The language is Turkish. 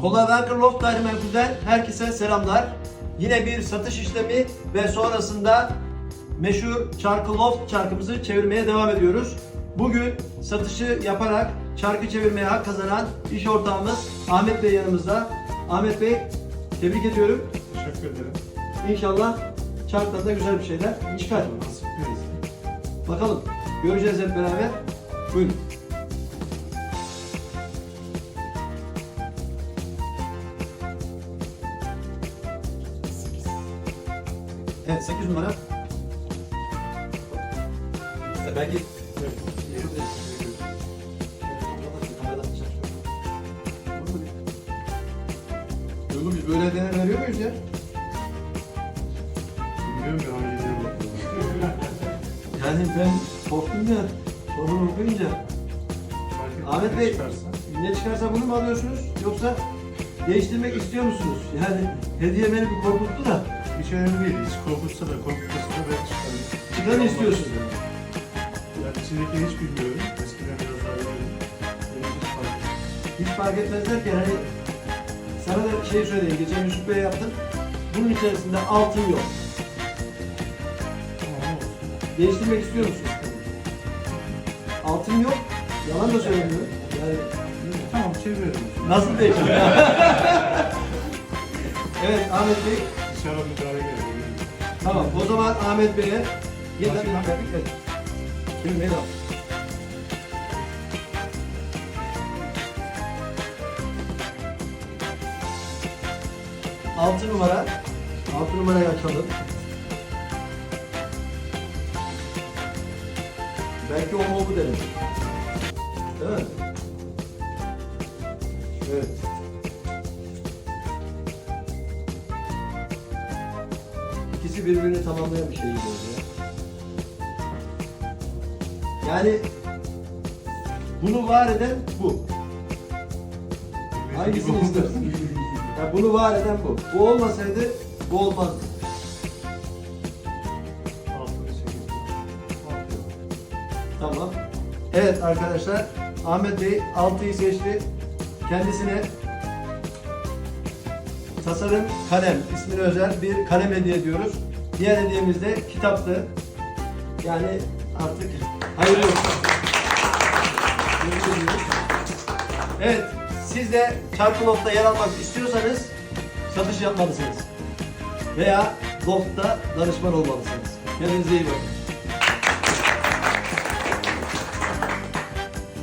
Kola Werker Loft Gayrimenkul'den herkese selamlar. Yine bir satış işlemi ve sonrasında meşhur çarkı loft çarkımızı çevirmeye devam ediyoruz. Bugün satışı yaparak çarkı çevirmeye hak kazanan iş ortağımız Ahmet Bey yanımızda. Ahmet Bey tebrik ediyorum. Teşekkür ederim. İnşallah çarktan da güzel bir şeyler çıkar. Bakalım göreceğiz hep beraber. Buyurun. Evet 8 numara. İşte belki. Oğlum biz böyle hediyeler veriyor muyuz ya? Bilmiyorum ya hangi diye. Yani ben korktum ya. Sorunu okuyunca. Ahmet Bey çıkarsa. ne çıkarsa bunu mu alıyorsunuz yoksa değiştirmek istiyor musunuz? Yani hediye beni bir korkuttu da Hiç önemli değil. Hiç korkutsa da korkutsa da ben çıkarım. çıkanı istiyorsunuz. Yani içindeki hiç bilmiyorum. Eskiden biraz daha. Benim hiç fark etmez. Hiç fark etmez derken hani sana da şey söyleyeyim. Geçen Yusuf Bey'e yaptım. Bunun içerisinde altın yok. Tamam olsun. Değiştirmek istiyor musun? Altın yok. Yalan da söylemiyorum. Yani Tamam çeviriyorum. nasıl değiştirmek? evet Ahmet Bey. Dışarı müdahale geliyor. Tamam o zaman Ahmet Bey'e yeniden bir haberlik evet. Şimdi ne Altı numara. Altı numarayı açalım. Belki o mu bu derim. Değil mi? Evet. İkisi birbirini tamamlayan bir şey gibi oluyor. Yani bunu var eden bu. Hangisini istersin? Ya bunu var eden bu. Bu olmasaydı bu olmazdı. Tamam. Evet arkadaşlar Ahmet Bey 6'yı seçti. Kendisine tasarım kalem ismine özel bir kalem hediye ediyoruz. Diğer hediyemiz de kitaptı. Yani artık hayırlı olsun. Evet, siz de Çarkı yer almak istiyorsanız satış yapmalısınız. Veya Loft'ta danışman olmalısınız. Kendinize iyi bakın.